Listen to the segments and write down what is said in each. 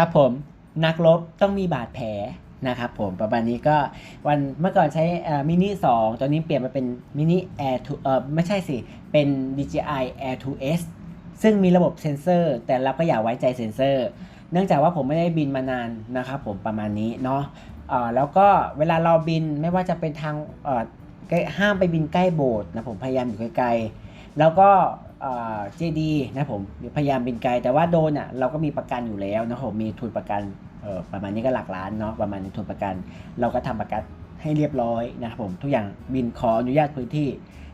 ครับผมนักรบต้องมีบาดแผลนะครับผมประมาณนี้ก็วันเมื่อก่อนใช้มินิ2ตอนนี้เปลี่ยนมาเป็นมินิ Air 2เออไม่ใช่สิ เป็น DJI Air 2s ซึ่งมีระบบเซ็นเซอร์ แต่เราก็อย่าไว้ใจเซ็นเซอร์ เนื่องจากว่าผมไม่ได้บินมานานนะครับผมประมาณนี้เนาะแล้วก็เวลาเราบินไม่ว่าจะเป็นทางห้ามไปบินใกล้โบสถ์นะผมพยายามอยู่ไกลๆแล้วก็ เจดีนะผมพยายามบินไกล แต่ว่าโดนอะเราก็มีประกันอยู่แล้วนะผมมีทุนประกันประมาณนี้ก็หลักล้านเนาะประมาณนี้ทุนประกัน เราก็ทำประกันให้เรียบร้อยนะครับผมทุกอย่างบินขออนุญาตพื้นที่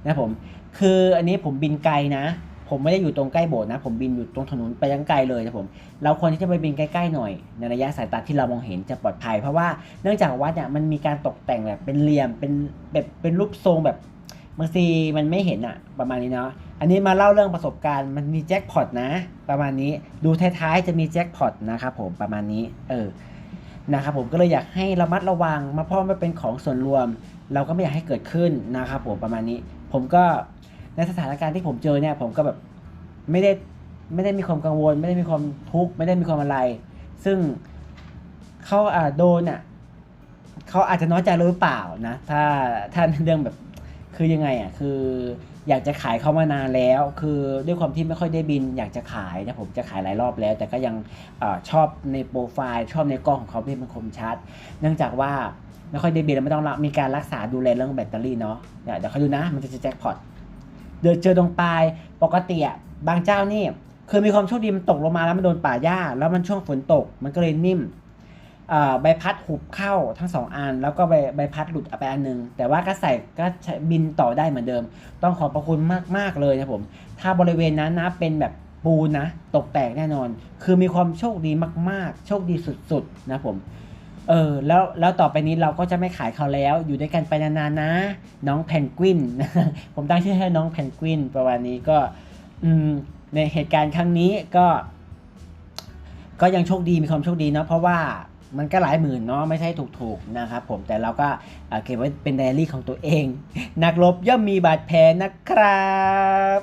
นะผมคืออันนี้ผมบินไกลนะ ผมไม่ได้อยู่ตรงใกล้โบสถ์นะ ผมบินอยู่ตรงถนนไปยังไกลเลยนะผมเราควรที่จะไปบินใกล้ๆหน่อย ในระยะสายตาที่เรามองเห็นจะปลอดภัย เพราะว่าเนื่องจากวัดเนี่ยมันมีการตกแต่งแบบเป็นเหลี่ยมเป็นแบบเป็นรูปทรงแบบบางทีมันไม่เห็นอะประมาณนี้เนาะ อันนี้มาเล่าเรื่องประสบการณ์มันมีแจ็คพอตนะ ประมาณนี้ดูท้ายๆจะมีแจ็คพอตนะครับผมประมาณนี้ เออนะครับผมก็เลยอยากให้ระมัดระวังมาเพราะมันเป็นของส่วนรวม เราก็ไม่อยากให้เกิดขึ้นนะครับผมประมาณนี้ ผมก็ในสถานการณ์ที่ผมเจอเนี่ย ผมก็แบบไม่ได้ไม่ได้มีความกังวล ไม่ได้มีความทุกข์ไม่ได้มีความอะไร ซึ่งเขาอ่าโดนอะเขาอาจจะน้อยใจหรือเปล่านะ ถ้าถ้าเรื่องแบบ คือยังไงอะคืออยากจะขายเขามานานแล้ว คือด้วยความที่ไม่ค่อยได้บิน อยากจะขายนะผมจะขายหลายรอบแล้ว แต่ก็ยังอชอบในโปรไฟล์ชอบในกล้องของเขาที่มันคมชัด เนื่องจากว่าไม่ค่อยได้บินแล้วไม่ต้องรับมีการรักษาดูแลเรื่องแบตเตอรี่เนาะเดี๋ยวเดี๋ยวเขาดูนะมันจะแจ็คพอตเดินเจอตรงปลายปกติอะบางเจ้านี่เคยมีความโชคดีมันตกลงมาแล้วมันโดนป่าหญ้า แล้วมันช่วงฝนตกมันก็เลยนิ่ม ใบพัดหุบเข้าทั้งสองอัน แล้วก็ใบใบพัดหลุดไปอันหนึง แต่ว่าก็ใส่ก็บินต่อได้เหมือนเดิม ต้องขอบพระคุณมาก ๆ เลยนะผม ถ้าบริเวณนั้นนะเป็นแบบปูนนะ ตกแตกแน่นอน คือมีความโชคดีมาก ๆ โชคดีสุด ๆ นะผมเออแล้วแล้วต่อไปนี้เราก็จะไม่ขายเขาแล้ว อยู่ด้วยกันไปนานๆนะ น้องแพนกวิน ผมตั้งชื่อให้น้องแพนกวินประมาณนี้ก็อืมในเหตุการณ์ครั้งนี้ก็ ก็ยังโชคดีมีความโชคดีเนาะเพราะว่า มันก็หลายหมื่นเนาะไม่ใช่ถูกๆนะครับผมแต่เราก็เก็บไว้เป็นไดอารี่ของตัวเอง นักรบย่อมมีบาดแผลนะครับ